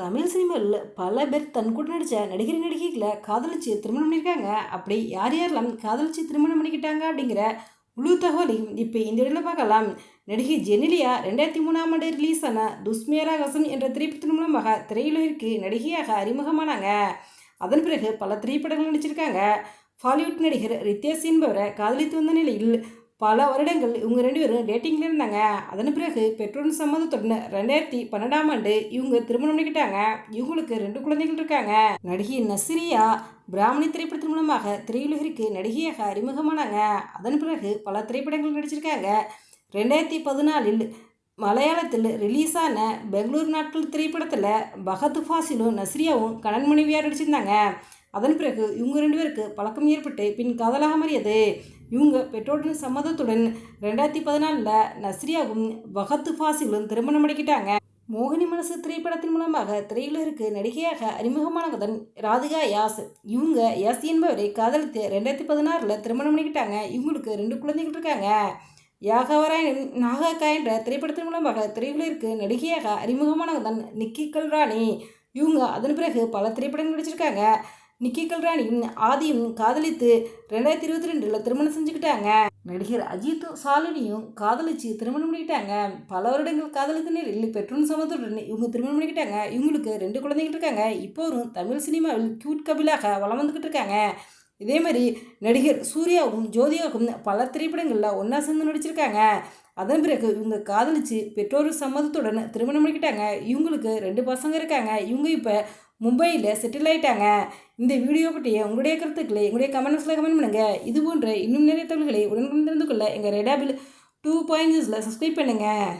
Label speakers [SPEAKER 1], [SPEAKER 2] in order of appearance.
[SPEAKER 1] தமிழ் சினிமாவில் பல பேர் தன் கூட நடித்த நடிகர் நடிகைகளை காதலிச்சு திருமணம் பண்ணியிருக்காங்க. அப்படி யார் யாரெல்லாம் காதலிச்சு திருமணம் பண்ணிக்கிட்டாங்க அப்படிங்கிற முழு தகவலையும் இப்போ இந்த இடத்துல பார்க்கலாம். நடிகை ஜெனிலியா ரெண்டாயிரத்தி மூணாம் ஆண்டு ரிலீஸ் ஆன துஸ்மேரா கசம் என்ற திரைப்படத்தின் மூலமாக திரையுலகிற்கு நடிகையாக அறிமுகமானாங்க. அதன் பிறகு பல திரைப்படங்கள் நடிச்சிருக்காங்க. பாலிவுட் நடிகர் ரித்தேஷ் என்பவரை காதலித்து வந்த நிலையில் பல வருடங்கள் இவங்க ரெண்டு பேரும் டேட்டிங்கில் இருந்தாங்க. அதன் பிறகு பெற்றோர் சம்மதத்துடன் ரெண்டாயிரத்தி பன்னெண்டாம் ஆண்டு இவங்க திருமணம் பண்ணிக்கிட்டாங்க. இவங்களுக்கு ரெண்டு குழந்தைகள் இருக்காங்க. நடிகை நசிரியா பிராமணி திரைப்படத்தின் மூலமாக திரையுலகிற்கு நடிகையாக அறிமுகமானாங்க. அதன் பிறகு பல திரைப்படங்கள் நடிச்சிருக்காங்க. ரெண்டாயிரத்தி பதினாலில் மலையாளத்தில் ரிலீஸ் ஆன பெங்களூர் நாட்கள் திரைப்படத்தில் பகத் ஃபாசிலும் நஸ்ரியாவும் கணன் மனைவியாக நடிச்சிருந்தாங்க. அதன் பிறகு இவங்க ரெண்டு பேருக்கு பழக்கம் ஏற்பட்டு பின் காதலாக மாறியது இவங்க பெற்றோரின் சம்மதத்துடன் ரெண்டாயிரத்தி பதினாலில் நஸ்ரியாவும் வகத்து ஃபாசிலும் திருமணம் அடைக்கிட்டாங்க மோகினி மனசு திரைப்படத்தின் மூலமாக திரையுலகிற்கு நடிகையாக அறிமுகமானதன் ராதிகா யாஸ் இவங்க யாஸ் என்பவரை காதலித்து ரெண்டாயிரத்தி பதினாறில் திருமணம் பண்ணிக்கிட்டாங்க இவங்களுக்கு ரெண்டு குழந்தைகள் இருக்காங்க. யாகவராயன் நாகாக்கா என்ற திரைப்படத்தின் மூலமாக திரையுலகிற்கு நடிகையாக அறிமுகமானதன் நிக்கி கல்ராணி இவங்க அதன் பிறகு பல திரைப்படங்கள் நடிச்சிருக்காங்க. நிக்கி கல்ராணியும் ஆதியும் காதலித்து ரெண்டாயிரத்தி இருபத்தி ரெண்டில் திருமணம் செஞ்சுக்கிட்டாங்க. நடிகர் அஜித்தும் சாலினியும் காதலிச்சு திருமணம் பண்ணிக்கிட்டாங்க. பல வருடங்கள் காதலித்த நிலையில் பெற்றோர் சமத்துடன் இவங்க திருமணம் பண்ணிக்கிட்டாங்க. இவங்களுக்கு ரெண்டு குழந்தைகள் இருக்காங்க. இப்போவும் தமிழ் சினிமாவில் கியூட் கபிலாக வளம் வந்துக்கிட்டு இருக்காங்க. இதே மாதிரி நடிகர் சூர்யாவும் ஜோதிகாவுக்கும் பல திரைப்படங்களில் ஒன்றா சேர்ந்து நடிச்சிருக்காங்க. அதன் பிறகு இவங்க காதலிச்சு பெற்றோர் சம்மதத்துடன் திருமணம் பண்ணிக்கிட்டாங்க இவங்களுக்கு ரெண்டு பசங்க இருக்காங்க. இவங்க இப்போ மும்பையில் செட்டில் ஆகிட்டாங்க இந்த வீடியோ பற்றிய உங்களுடைய கருத்துக்களை எங்களுடைய கமெண்ட்ஸில் கமெண்ட் பண்ணுங்கள் இது போன்ற இன்னும் நிறைய தகவல்களை உடனுக்குடன் தெரிந்து கொள்ள எங்கள் ரெடாபில் டூ பாயிண்ட்ஸில் சப்ஸ்கிரைப் பண்ணுங்கள்